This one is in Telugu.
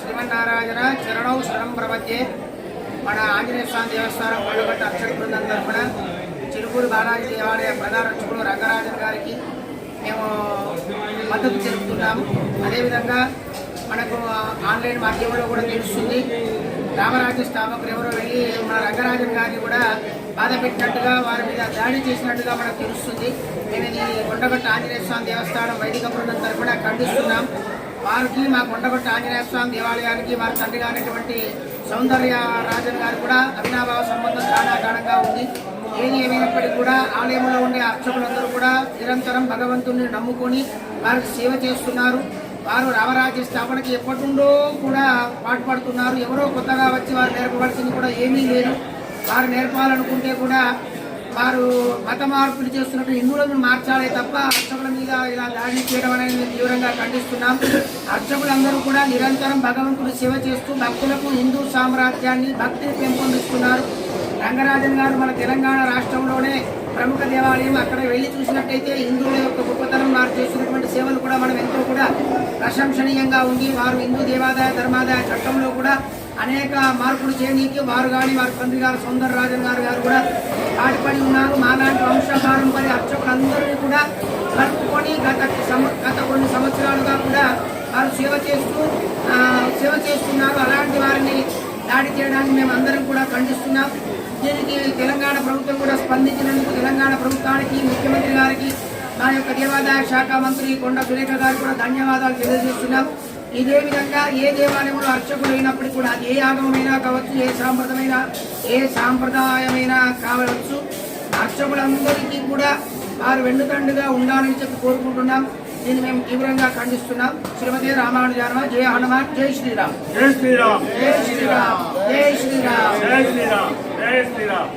శ్రీమన్నారాయణ చరణం శరణం ప్రపంచే మన ఆంజనేయ స్వామి దేవస్థానం కొండగట్ట అక్షర బృందం తరఫున చిరుకూరు బాలాజీ దేవాలయ ప్రధాన అర్చకుడు రంగరాజన్ గారికి మేము మద్దతు తెలుపుతున్నాము అదేవిధంగా మనకు ఆన్లైన్ మాధ్యమంలో కూడా తెలుస్తుంది. రామరాజ్య స్థాపకులు ఎవరో వెళ్ళి మన రంగరాజన్ గారిని కూడా బాధ పెట్టినట్టుగా వారి మీద దాడి చేసినట్టుగా మనకు తెలుస్తుంది. మేము ఇది కొండగట్ట ఆంజనేయ స్వామి దేవస్థానం వైదిక బృందం తరఫున ఖండిస్తున్నాం. వారికి మా కొండగొట్ట ఆంజనేయ స్వామి దేవాలయానికి వారి తండ్రి గారైనటువంటి సౌందర్య రాజన్ గారు కూడా అవినాభావ సంబంధం చాలా గాఢంగా ఉంది. ఏది ఏమైనప్పటికీ కూడా ఆలయంలో ఉండే అర్చకులందరూ కూడా నిరంతరం భగవంతుని నమ్ముకొని వారికి సేవ చేస్తున్నారు. వారు రామరాజ్య స్థాపనకి ఎప్పటి నుండో కూడా పాటుపడుతున్నారు. ఎవరో కొత్తగా వచ్చి వారు నేర్పవలసింది కూడా ఏమీ లేదు. వారు నేర్పాలనుకుంటే కూడా వారు మత మార్పులు చేస్తున్నట్టు హిందువులను మార్చాలే తప్ప అర్చకుల మీద ఇలా దాడి చేయడం అనేది తీవ్రంగా ఖండిస్తున్నాం. అర్చకులందరూ కూడా నిరంతరం భగవంతుడు సేవ చేస్తూ భక్తులకు హిందూ సామ్రాజ్యాన్ని భక్తిని పెంపొందిస్తున్నారు. రంగరాజన్ గారు మన తెలంగాణ రాష్ట్రంలోనే ప్రముఖ దేవాలయం. అక్కడ వెళ్ళి చూసినట్టయితే హిందువుల యొక్క గొప్పతనం వారు చేస్తున్నారు సేవలు కూడా మనం ఎంతో కూడా ప్రశంసనీయంగా ఉంది వారు హిందూ దేవాదాయ ధర్మాదాయ చట్టంలో కూడా అనేక మార్పులు చేయడానికి వారు కానీ వారి తండ్రి గారు సుందర రాజన్ గారు గారు కూడా పాటుపడి ఉన్నారు. మాలాంటి వంశపారంపర్య అర్చకులందరినీ కూడా కలుపుకొని గత గత కొన్ని సంవత్సరాలుగా కూడా వారు సేవ చేస్తూ సేవ చేస్తున్నారు. అలాంటి వారిని దాడి చేయడానికి మేము అందరం కూడా ఖండిస్తున్నాం. దీనికి తెలంగాణ ప్రభుత్వం కూడా స్పందించినందుకు తెలంగాణ ప్రభుత్వానికి ముఖ్యమంత్రి గారికి మా యొక్క దేవాదాయ శాఖ మంత్రి కొండ సురేఖ గారికి కూడా ధన్యవాదాలు తెలియజేస్తున్నాం. ఇదే విధంగా ఏ దేవాలయంలో అర్చకుడు అయినప్పటికీ కూడా ఏ ఆగమమైనా కావచ్చు ఏ సాంప్రదాయమైన ఏ సాంప్రదాయమైనా కావచ్చు. అర్చకులందరికీ కూడా వారు వెన్నుదండుగా ఉండాలని చెప్పి కోరుకుంటున్నాం. దీన్ని మేము తీవ్రంగా ఖండిస్తున్నాం. శ్రీమతి రామానుజానమ జయ హనుమాన్ జై శ్రీరామ్. జై శ్రీరామ్. జై శ్రీరామ్. జై శ్రీరామ్. జై శ్రీరామ్. జై శ్రీరామ్.